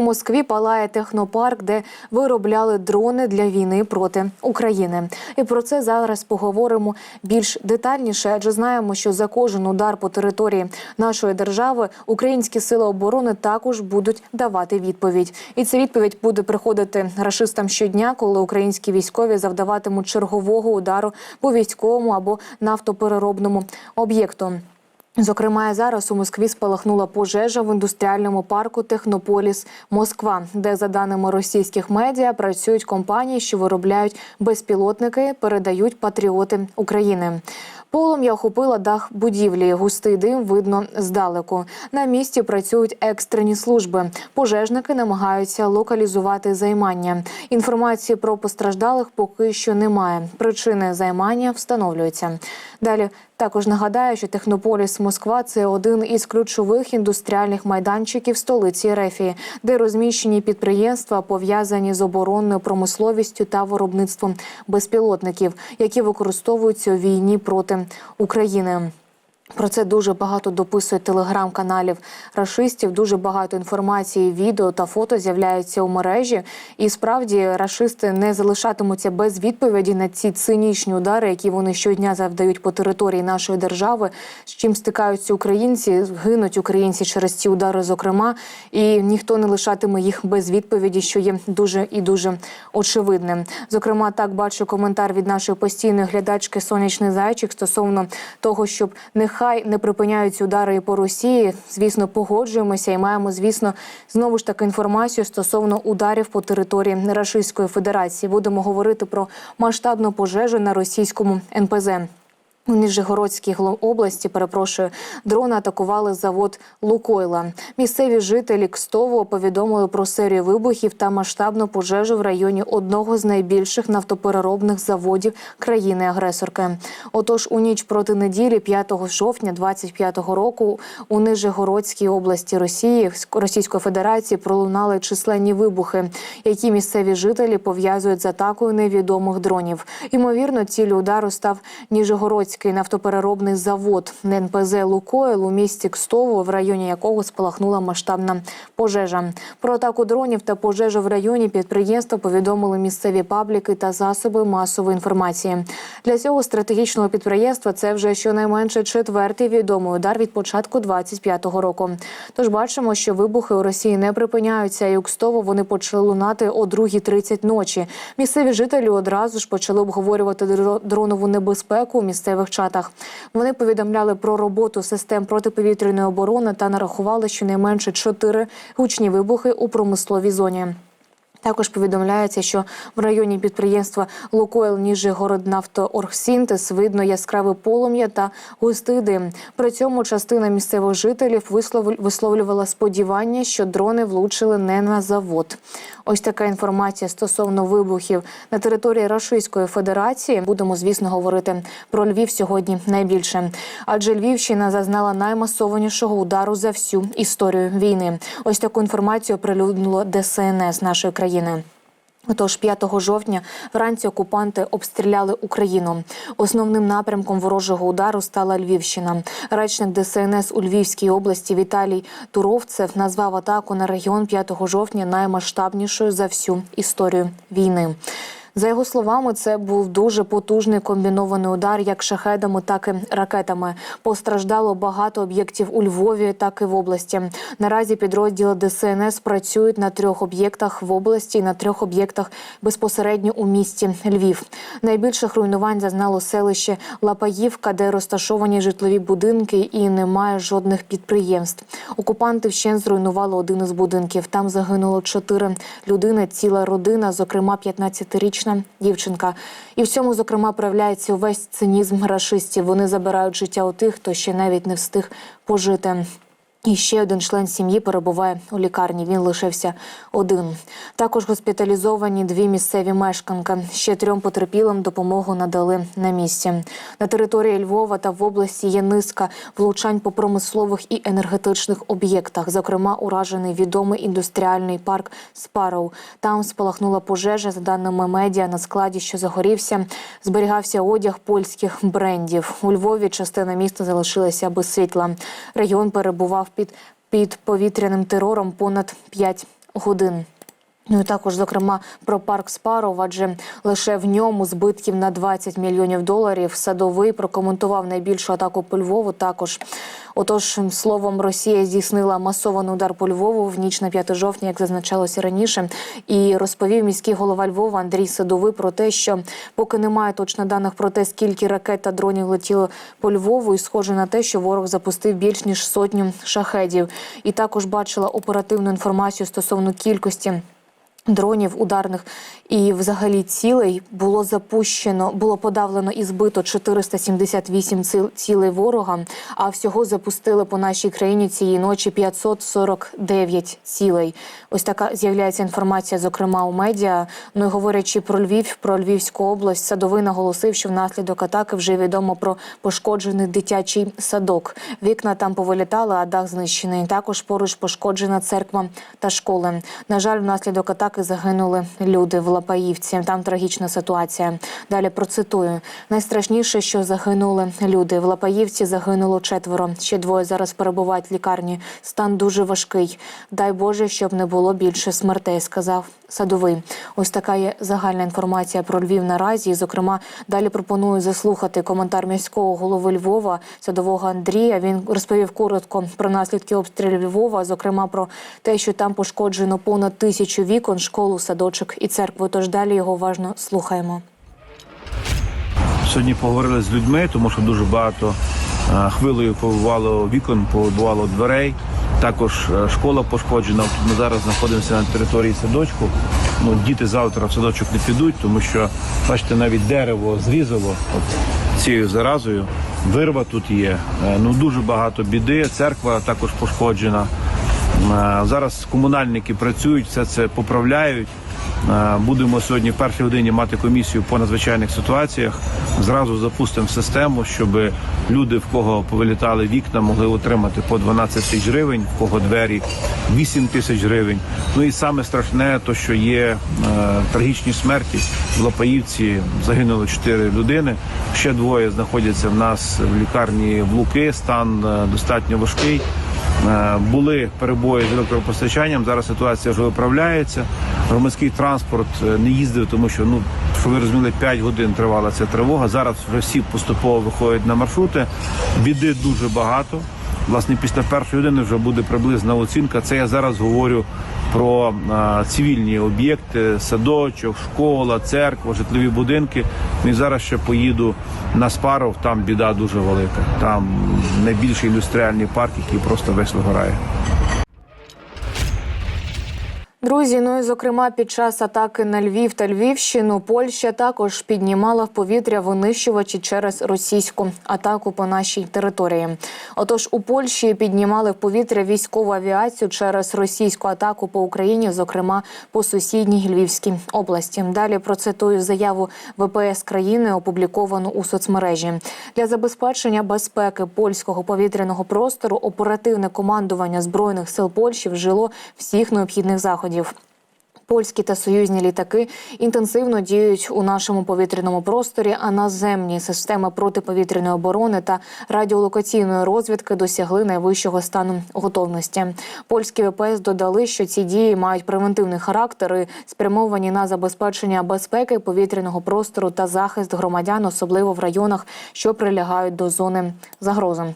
Москві палає технопарк, де виробляли дрони для війни проти України. І про це зараз поговоримо більш детальніше, адже знаємо, що за кожен удар по території нашої держави українські сили оборони також будуть давати відповідь. І ця відповідь буде приходити рашистам щодня, коли українські військові завдаватимуть чергового удару по військовому або нафтопереробному об'єкту. Зокрема, зараз у Москві спалахнула пожежа в індустріальному парку Технополіс Москва, де за даними російських медіа працюють компанії, що виробляють безпілотники, передають патріоти України. Полум'я охопила дах будівлі. Густий дим видно здалеку. На місці працюють екстрені служби. Пожежники намагаються локалізувати займання. Інформації про постраждалих поки що немає. Причини займання встановлюються. Далі також нагадаю, що Технополіс Москва це один із ключових індустріальних майданчиків столиці Рефії, де розміщені підприємства пов'язані з оборонною промисловістю та виробництвом безпілотників, які використовуються у війні проти України. Про це дуже багато дописують телеграм-каналів рашистів. Дуже багато інформації, відео та фото з'являються у мережі. І справді рашисти не залишатимуться без відповіді на ці цинічні удари, які вони щодня завдають по території нашої держави. З чим стикаються українці, гинуть українці через ці удари, зокрема, і ніхто не лишатиме їх без відповіді, що є дуже і дуже очевидним. Зокрема, так бачу коментар від нашої постійної глядачки Сонячний зайчик стосовно того, щоб нехай не припиняються удари по Росії. Звісно, погоджуємося і маємо, звісно, знову ж таки інформацію стосовно ударів по території Рашистської Федерації. Будемо говорити про масштабну пожежу на російському НПЗ. У Ніжегородській гло- області, перепрошую, дрони атакували завод Лукойла. Місцеві жителі Кстово повідомили про серію вибухів та масштабну пожежу в районі одного з найбільших нафтопереробних заводів країни-агресорки. Отож, у ніч проти неділі, 5 жовтня 25 року, у Нижегородській області Росії Російської Федерації пролунали численні вибухи, які місцеві жителі пов'язують з атакою невідомих дронів. Ймовірно, ціллю удару став Ніжегородський нафтопереробний завод НПЗ Лукойл у місті Кстово, в районі якого спалахнула масштабна пожежа. Про атаку дронів та пожежу в районі підприємства повідомили місцеві пабліки та засоби масової інформації. Для цього стратегічного підприємства це вже щонайменше четвертий відомий удар від початку 25-го року. Тож бачимо, що вибухи у Росії не припиняються, і у Кстово вони почали лунати о 2.30 ночі. Місцеві жителі одразу ж почали обговорювати дронову небезпеку у місцевих чатах. Вони повідомляли про роботу систем протиповітряної оборони та нарахували щонайменше чотири гучні вибухи у промисловій зоні. Також повідомляється, що в районі підприємства Лукойл Ніжегороднафтооргсінтез видно яскраве полум'я та густий дим. При цьому частина місцевих жителів вислов- висловлювала сподівання, що дрони влучили не на завод. Ось така інформація стосовно вибухів на території Російської Федерації. Будемо, звісно, говорити про Львів сьогодні найбільше. Адже Львівщина зазнала наймасованішого удару за всю історію війни. Ось таку інформацію оприлюднило ДСНС нашої країни. Отож, 5 жовтня вранці окупанти обстріляли Україну. Основним напрямком ворожого удару стала Львівщина. Речник ДСНС у Львівській області Віталій Туровцев назвав атаку на регіон 5 жовтня наймасштабнішою за всю історію війни. За його словами, це був дуже потужний комбінований удар, як шахедами, так і ракетами. Постраждало багато об'єктів у Львові, так і в області. Наразі підрозділи ДСНС працюють на трьох об'єктах в області і на трьох об'єктах безпосередньо у місті Львів. Найбільших руйнувань зазнало селище Лапаївка, де розташовані житлові будинки і немає жодних підприємств. Окупанти вщент зруйнували один із будинків. Там загинуло чотири людини, ціла родина, зокрема 15-річна дівчинка. І в цьому, зокрема, проявляється увесь цинізм рашистів. Вони забирають життя у тих, хто ще навіть не встиг пожити. І ще один член сім'ї перебуває у лікарні. Він лишився один. Також госпіталізовані дві місцеві мешканки. Ще трьом потерпілим допомогу надали на місці. На території Львова та в області є низка влучань по промислових і енергетичних об'єктах. Зокрема, уражений відомий індустріальний парк Спароу. Там спалахнула пожежа. За даними медіа, на складі, що загорівся, зберігався одяг польських брендів. У Львові частина міста залишилася без світла. Регіон перебував під. Під повітряним терором понад 5 годин. Ну і також, зокрема, про парк Спаров, адже лише в ньому збитків на 20 мільйонів доларів. Садовий прокоментував найбільшу атаку по Львову. Також, отож, словом, Росія здійснила масований удар по Львову в ніч на 5 жовтня, як зазначалося раніше. І розповів міський голова Львова Андрій Садовий про те, що поки немає точно даних про те, скільки ракет та дронів летіло по Львову, і схоже на те, що ворог запустив більш ніж сотню шахедів. І також бачила оперативну інформацію стосовно кількості. Дронів ударних і взагалі цілей було запущено, було подавлено і збито 478 ціл- цілей ворога. А всього запустили по нашій країні цієї ночі 549 цілей. Ось така з'являється інформація, зокрема у медіа. Ну і говорячи про Львів, про Львівську область, садовий наголосив, що внаслідок атаки вже відомо про пошкоджений дитячий садок. Вікна там повилітали, а дах знищений. Також поруч пошкоджена церква та школи. На жаль, внаслідок атаки загинули люди в Лапаївці. Там трагічна ситуація. Далі процитую: найстрашніше, що загинули люди. В Лапаївці загинуло четверо. Ще двоє зараз перебувають в лікарні. Стан дуже важкий. Дай Боже, щоб не було більше смертей, сказав садовий. Ось така є загальна інформація про Львів наразі. Зокрема, далі пропоную заслухати коментар міського голови Львова, садового Андрія. Він розповів коротко про наслідки обстрілів Львова, зокрема про те, що там пошкоджено понад тисячу вікон, школу, садочок і церкву. Тож далі його уважно слухаємо. Сьогодні поговорили з людьми, тому що дуже багато е, хвилею побувало вікон, побувало дверей. Також е, школа пошкоджена. Ми зараз знаходимося на території садочку. Ну, діти завтра в садочок не підуть, тому що, бачите, навіть дерево зрізало от, цією заразою. Вирва тут є. Е, Ну дуже багато біди. Церква також пошкоджена. Е, Зараз комунальники працюють, все це поправляють. Е, Будемо сьогодні в першій годині мати комісію по надзвичайних ситуаціях. Зразу запустимо систему, щоб люди, в кого повилітали вікна, могли отримати по 12 тисяч гривень, в кого двері 8 тисяч гривень. Ну і саме страшне, то що є е, трагічні смерті в Лопаївці. Загинуло 4 людини. Ще двоє знаходяться в нас в лікарні в Луки. Стан достатньо важкий. Е, Були перебої з електропостачанням. Зараз ситуація вже виправляється. Громадський транспорт е, не їздив, тому що ну що ви розуміли, 5 годин тривала ця тривога. Зараз вже всі поступово виходять на маршрути. Біди дуже багато. Власне, після першої години вже буде приблизна оцінка. Це я зараз говорю про цивільні об'єкти, садочок, школа, церква, житлові будинки. Ну, І зараз ще поїду на Спаров. Там біда дуже велика. Там найбільший індустріальний парк, який просто весь вигорає. Друзі, ну і зокрема, під час атаки на Львів та Львівщину Польща також піднімала в повітря винищувачі через російську атаку по нашій території. Отож, у Польщі піднімали в повітря військову авіацію через російську атаку по Україні, зокрема по сусідній Львівській області. Далі процитую заяву ВПС країни, опубліковану у соцмережі для забезпечення безпеки польського повітряного простору. Оперативне командування збройних сил Польщі вжило всіх необхідних заходів. Польські та союзні літаки інтенсивно діють у нашому повітряному просторі, а наземні системи протиповітряної оборони та радіолокаційної розвідки досягли найвищого стану готовності. Польські ВПС додали, що ці дії мають превентивний характер і спрямовані на забезпечення безпеки повітряного простору та захист громадян, особливо в районах, що прилягають до зони загрози.